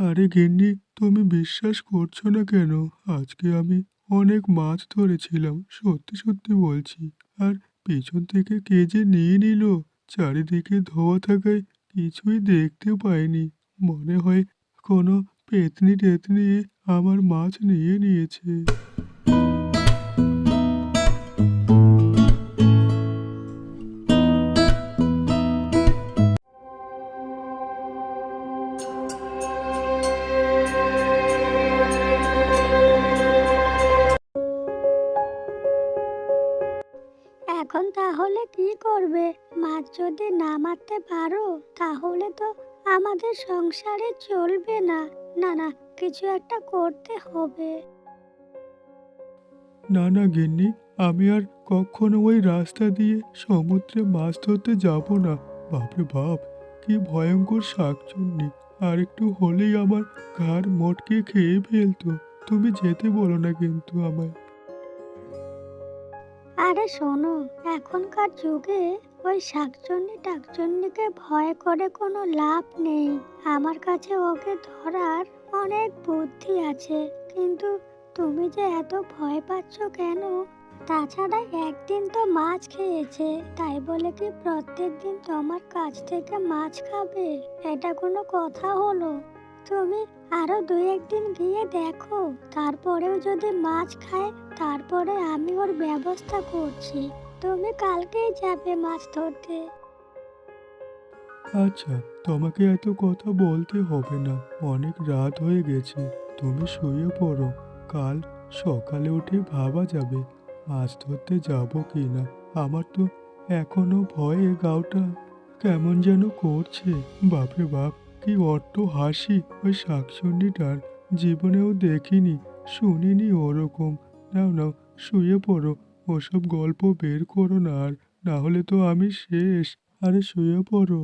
আরে গিন্নি, তুমি বিশ্বাস করছ না কেন? আজকে আমি অনেক মাছ ধরেছিলাম, সত্যি সত্যি বলছি। আর পিছন থেকে কে যে নিয়ে নিল? চারিদিকে ধোয়া থাকায় কিছুই দেখতে পাইনি। মনে হয় কোনো পেতনি টেতনি আমার মাছ নিয়ে নিয়েছে। যদি না মারতে পারো তাহলে তো আমাদের সংসারে চলবে না। না না কিছু একটা করতে হবে। না না গিন্নি আমি আর কখনো ওই রাস্তা দিয়ে সমুদ্রে মাছ ধরতে যাব না। বাপরে বাপ কি ভয়ঙ্কর শাকচুন্নি। আর একটু হলেই আমার ঘাড় মটকে খেয়ে ফেলতো। তুমি যেতে বলো না কিন্তু আমায়। আরে শোনো এখনকার যুগে ওই শাকচন্নি টাকচন্নিকে ভয় করে কোনো লাভ নেই। আমার কাছে ওকে ধরার অনেক বুদ্ধি আছে। কিন্তু তুমি যে এত ভয় পাচ্ছ কেন? তাছাড়া একদিন তো মাছ খেয়েছে। তাই বলে কি প্রত্যেক দিন তোমার কাছ থেকে মাছ খাবে? এটা কোনো কথা হলো? তুমি আরও দুই একদিন গিয়ে দেখো। তারপরেও যদি মাছ খায়, তারপরে আমি ওর ব্যবস্থা করছি। তুমি কালকেই যাবে মাছ ধরতে। আচ্ছা তোমাকে এত কথা বলতে হবে না। অনেক রাত হয়ে গেছে। তুমি শুয়ে পড়ো। কাল সকালে উঠে ভাবা যাবে, মাছ ধরতে যাব কি না আমার তো এখনও ভয়ে গাওটা কেমন যেন করছে। বাপরে বাপ, কি অট্ট হাসি। ওই শাকসুন্নিটার জীবনেও দেখিনি, শুনিনি ওরকম। নাও নাও, শুয়ে পড়ো। ওসব গল্প বের করো না আর না হলে তো আমি শেষ। আরে শুয়ে পড়ো।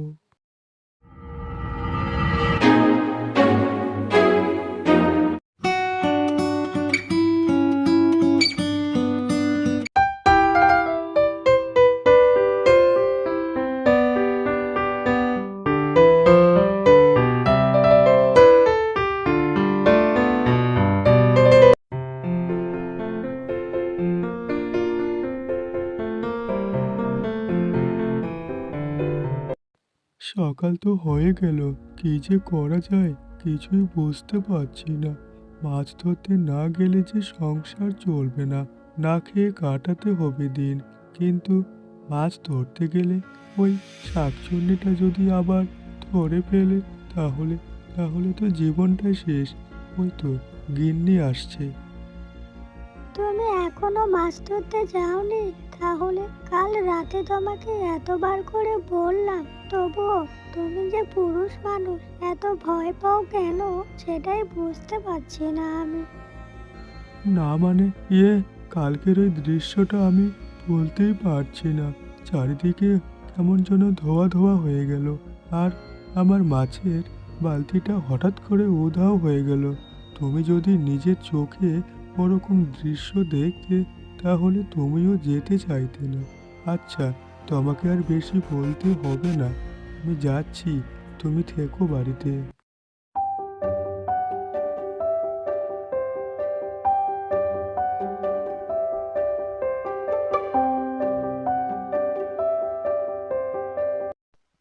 সকাল তো হয়ে গেল। কি যে করা যায় কিছুই বুঝতে পারছি না। মাছ ধরতে না গেলে যে সংসার চলবে না। না খেয়ে কাটাতে হবে দিন। কিন্তু মাছ ধরতে গেলে ওই শাকচুন্নিটা যদি আবার ধরে ফেলে, তাহলে তাহলে তো জীবনটা শেষ। ওই তো গিন্নি আসছে। তুমি এখনও মাছ ধরতে যাওনি? তাহলে কাল রাতে তোমাকে এতবার করে বললাম। তবুও তুমি যে পুরুষ মানুষ, এত ভয় পাও কেন? সেটাই বুঝতে পারছি না আমি। না মানে ইয়ে কালকের ওই দৃশ্যটা আমি বলতেই পারছি না। চারিদিকে কেমন যেন ধোয়া ধোয়া হয়ে গেল। আর আমার মাছের বালতিটা হঠাৎ করে উধাও হয়ে গেল। তুমি যদি নিজের চোখে ওরকম দৃশ্য দেখতে তাহলে তুমিও যেতে চাইতে না। আচ্ছা তোমাকে আর বেশি বলতে হবে না। আমি যাচ্ছি, তুমি থেকো বাড়িতে।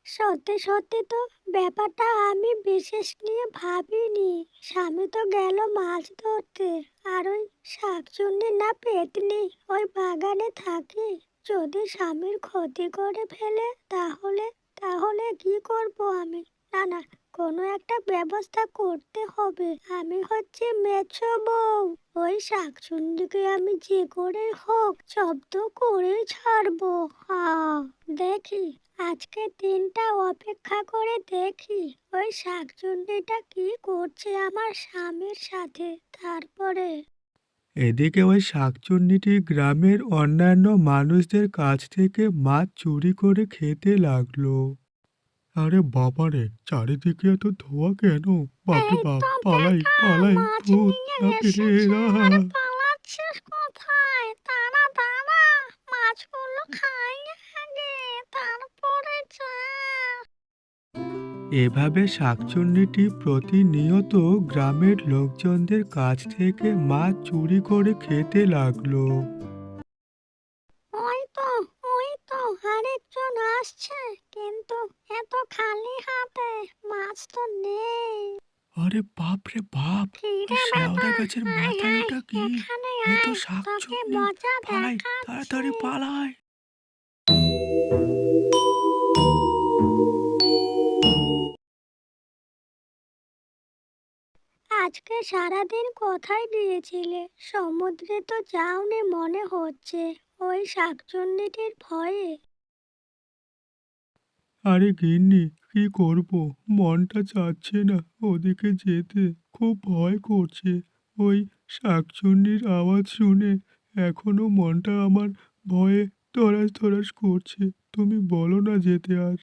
সত্যি সত্যি তো। ব্যাপারটা আমি বিশেষ নিয়ে ভাবিনি। স্বামী তো গেল মাছ ধরতে। আর ওই শাকচুন্নি না পেতনি, ওই বাগানে থাকে। যদি স্বামীর ক্ষতি করে ফেলে, তাহলে তাহলে কি করব আমি? না না, কোনো একটা ব্যবস্থা করতে হবে। আমি হচ্ছে মেছো বউ। ওই শাকচুন্নিকে আমি যে করে হোক, জব্দ করেই ছাড়বো। হ্যাঁ দেখি। আজকে দিনটা অপেক্ষা করে দেখি ওই শাকচুন্ডিটা কি করছে আমার স্বামীর সাথে তারপরে। এদিকে ওই শাকচুন্নিটি গ্রামের অন্যান্য মানুষদের কাছ থেকে মাছ চুরি করে খেতে লাগল। আরে বাবারে চারিদিকে এত ধোয়া কেন? বাপরে বাপ পালাই পালাই ভূত নিয়ে বাপরে এভাবে শাকচুন্নিটি প্রতিনিয়ত গ্রামের লোকজনদের কাছ থেকে মাছ চুরি করে খেতে লাগল। ওই তো ওই তো আরেকজন আসছে কিন্তু এত খালি হাতে মাছ তো নেই। আরে বাপ রে বাপ কিরে শ্যাওড়া গাছের মাথায় ওটা কি? এ তো শাকচুন্নি। পালাই তাড়াতাড়ি পালাই। আজকে সারাদিন কোথায় গিয়েছিলে? সমুদ্রে তো যাওনি মনে হচ্ছে। ওই শাকচুন্নিটির ভয়ে। আরে গিন্নি, কি করব? মনটা চাচ্ছে না ওদিকে যেতে। খুব ভয় করছে। ওই শাকচুন্নির আওয়াজ শুনে এখনও মনটা আমার ভয়ে তরাস তরাস করছে। তুমি বলো না যেতে আর।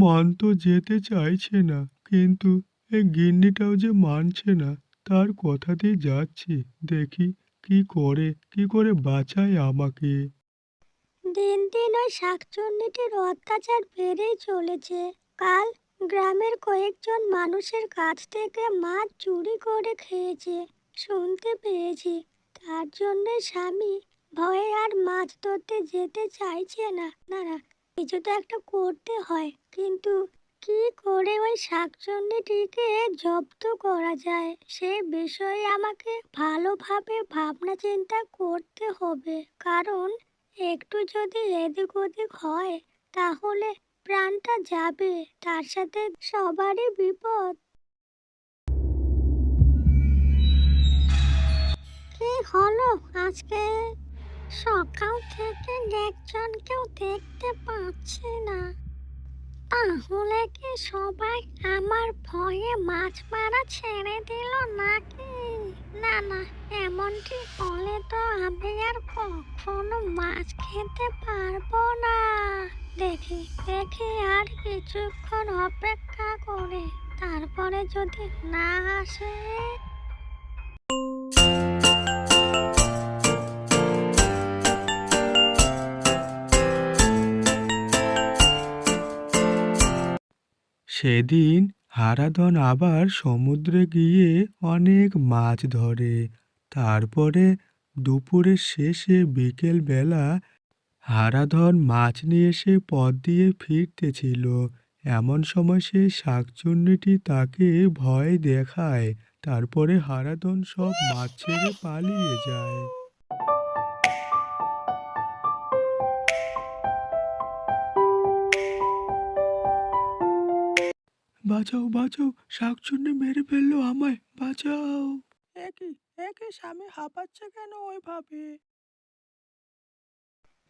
মন তো যেতে চাইছে না, কিন্তু এই গিন্নিটাও যে মানছে না, তার কথাতেই যাচ্ছি। দেখি কি করে কি করে বাঁচায় আমাকে। দিন দিন ওই শাকচুন্নিটির অত্যাচার বেড়েই চলেছে। কাল গ্রামের কয়েকজন মানুষের কাছ থেকে মাছ চুরি করে খেয়েছে, শুনতে পেয়েছি। তার জন্য স্বামী ভয়ে আর মাছ ধরতে যেতে চাইছে না। না না কিছু তো একটা করতে হয়, কিন্তু কি করে ওই শাকচুন্নিটিকে জব্দ করা যায়? সে বিষয়ে আমাকে ভালোভাবে ভাবনা চিন্তা করতে হবে। কারণ একটু যদি এদিক ওদিক হয়, তাহলে প্রাণটা যাবে, তার সাথে সবারই বিপদ। কি হলো আজকে? সকাল থেকে একজনকেও দেখতে পাচ্ছি না। তাহলে কি সবাই আমার ভয়ে মাছ মারা ছেড়ে দিল নাকি? না না, এমনটি হলে তো আমি আর কখনো মাছ খেতে পারব না। দেখি দেখি আর কিছুক্ষণ অপেক্ষা করে, তারপরে যদি না আসে সেদিন হারাধন আবার সমুদ্রে গিয়ে অনেক মাছ ধরে। তারপরে দুপুরের শেষে বিকেল বেলা হারাধন মাছ নিয়ে সে পথ দিয়ে ফিরতেছিল এমন সময় সে শাকচুন্নিটি তাকে ভয় দেখায়। তারপরে হারাধন সব মাছ ছেড়ে পালিয়ে যায়। বাঁচাও বাঁচাও শাকচুন্নি মেরে ফেলল আমায় বাঁচাও। একই একই স্বামী হাঁপাচ্ছে কেন ওইভাবে?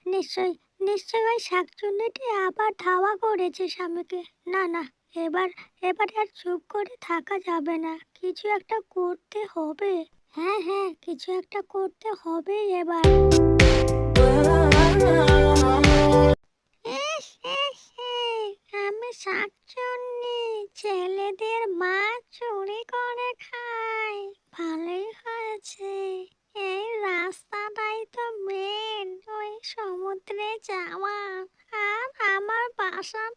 নিশ্চয় নিশ্চয় ওই শাকচুন্নিটি আবার ধাওয়া করেছে স্বামীকে। না না এবার এবার আর চুপ করে থাকা যাবে না। কিছু একটা করতে হবে। হ্যাঁ হ্যাঁ কিছু একটা করতে হবে এবার। আমি শাকচুন্নি ছেলেদের মাছ চুরি করে খায়। ভালোই হয়েছে। এই রাস্তাটাই তো মেন ওই সমুদ্রে যাওয়া। আর আমার বাসাটা